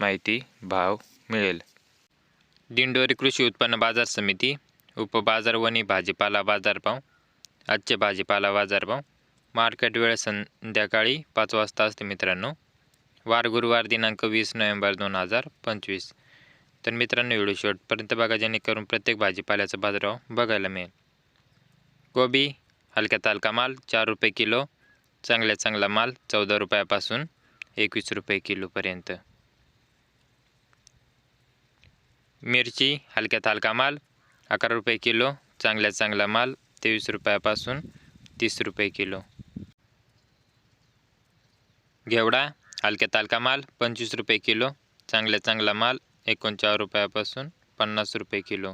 माहिती भाव मिळेल. दिंडोरी कृषी उत्पन्न बाजार समिती उपबाजार वणी भाजीपाला बाजारभाव आजचे भाजीपाला बाजारभाव मार्केट वेळ संध्याकाळी पाच वाजता असते मित्रांनो. वार गुरुवार दिनांक वीस नोव्हेंबर दोन हजार पंचवीस. तर मित्रांनो व्हिडिओ शेवटपर्यंत बघा जेणेकरून प्रत्येक भाजीपाल्याचा बाजारभाव बघायला मिळेल. गोबी हलक्या तालका माल चार रुपये किलो चांगल्या चांगला माल चौदा रुपयापासून एकवीस रुपये किलोपर्यंत. मिरची हलक्यात हलका माल अकरा रुपये किलो चांगल्यात चांगला माल तेवीस रुपयापासून तीस रुपये किलो. घेवडा हलक्यात हलका माल पंचवीस रुपये किलो चांगल्यात चांगला माल एकोणचाळीस रुपयापासून पन्नास रुपये किलो.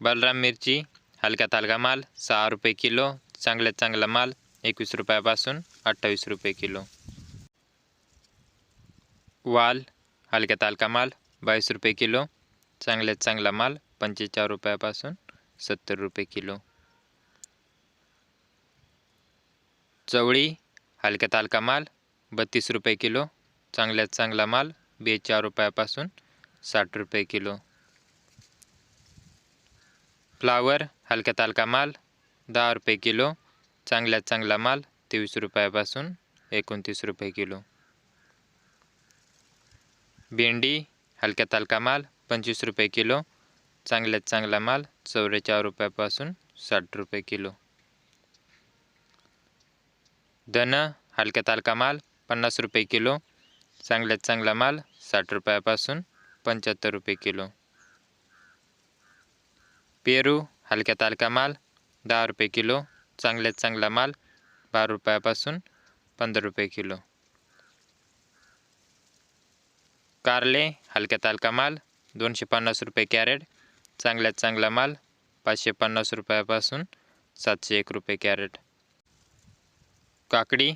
बलराम मिरची हलक्यात हलका माल सहा रुपये किलो चांगल्यात चांगला माल एकवीस रुपयापासून अठ्ठावीस रुपये किलो. वाल हलक्यात हलका माल? बावीस रुपये किलो. चांगल्यात चांगला माल. पंचेचाळीस रुपयापासून सत्तर रुपये किलो. चवळी हलक्यात हलका माल? बत्तीस रुपये किलो. चांगल्यात चांगला माल. बेचाळीस रुपयापासून साठ रुपये किलो. फ्लावर हलक्यात हलका माल? दहा रुपये किलो. चांगल्यात चांगला माल. तेवीस रुपयापासून एकोणतीस रुपये किलो. भेंडी हलक्यात हलका माल पंचवीस रुपये किलो. चांगल्यात चांगला माल चौवेचाळीस रुपयापासून साठ रुपये किलो. धन हलक्यात हलका माल पन्नास रुपये किलो. चांगल्यात चांगला माल साठ रुपयापासून पंच्याहत्तर रुपये किलो. पेरू हलक्यात हलका माल दहा रुपये किलो. चांगल्यात चांगला माल बारा रुपयापासून पंधरा रुपये किलो. कारले हलक्यात हलका माल दोनशे पन्नास रुपये कॅरेट चांगल्यात चांगला माल पाचशे पन्नास रुपयापासून सातशे एक रुपये कॅरेट. काकडी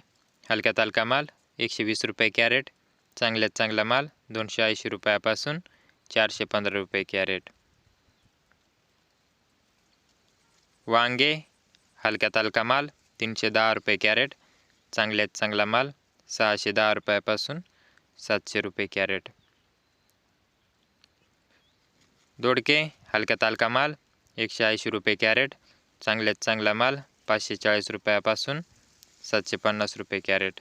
हलक्यात हलका माल एकशे वीस रुपये कॅरेट चांगल्यात चांगला माल दोनशे ऐंशी रुपयापासून चारशे पंधरा रुपये कॅरेट. वांगे हलक्यात हलका माल तीनशे दहा रुपये कॅरेट चांगल्यात चांगला माल सहाशे दहा रुपयापासून सातशे रुपये कॅरेट. दोडके हलक्या तालका माल एकशे ऐंशी रुपये कॅरेट चांगल्यात चांगला माल पाचशे चाळीस रुपयापासून सातशे पन्नास रुपये कॅरेट.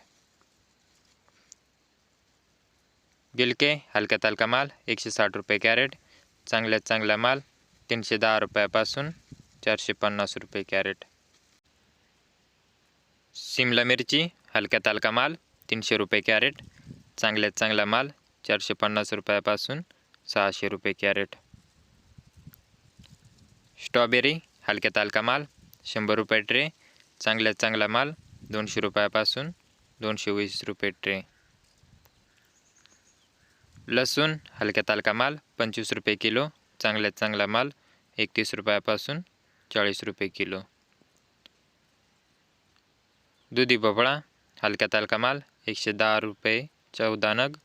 गिलके हलक्या तालका माल एकशे साठ रुपये कॅरेट चांगल्यात चांगला माल तीनशे दहा रुपयापासून चारशे पन्नास रुपये कॅरेट. शिमला मिरची हलक्या तालका माल तीनशे रुपये कॅरेट चांगल्यात चांगला माल चारशे पन्नास रुपयापासून सहाशे रुपये कॅरेट. स्ट्रॉबेरी हलक्यात हलका माल शंभर रुपये ट्रे चांगल्यात चांगला माल दोनशे रुपयापासून दोनशे वीस रुपये ट्रे. लसूण हलक्यात हलका माल पंचवीस रुपये किलो चांगल्यात चांगला माल एकतीस रुपयापासून चाळीस रुपये किलो. दुधी भोपळा हलक्यात हलका माल एकशे दहा रुपये चौदा नग.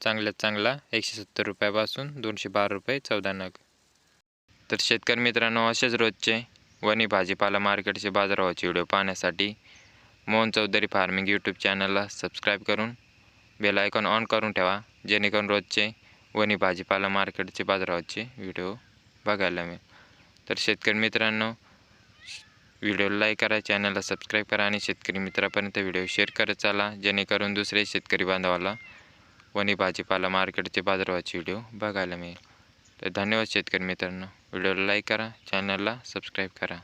चांगल्यात चांगला एकशे सत्तर रुपयापासून दोनशे बारा रुपये चौदा नग. तर शेतकरी मित्रांनो असेच रोजचे वणी भाजीपाला मार्केटचे बाजारभावाचे व्हिडिओ पाहण्यासाठी मोहन चौधरी फार्मिंग यूट्यूब चॅनलला सबस्क्राईब करून बेल आयकॉन ऑन करून ठेवा जेणेकरून रोजचे वणी भाजीपाला मार्केटचे बाजारभावाचे व्हिडिओ बघायला मिळेल. तर शेतकरी मित्रांनो व्हिडिओ लाईक करा चॅनलला सबस्क्राईब करा आणि शेतकरी मित्रापर्यंत व्हिडिओ शेअर करत चाला जेणेकरून दुसरे शेतकरी बांधवाला वणी भाजीपाला मार्केटचे बाजारवाचे व्हिडिओ बघायला मिळेल. तर धन्यवाद शेतकरी मित्रांनो. व्हिडिओला लाईक करा चॅनलला सबस्क्राईब करा.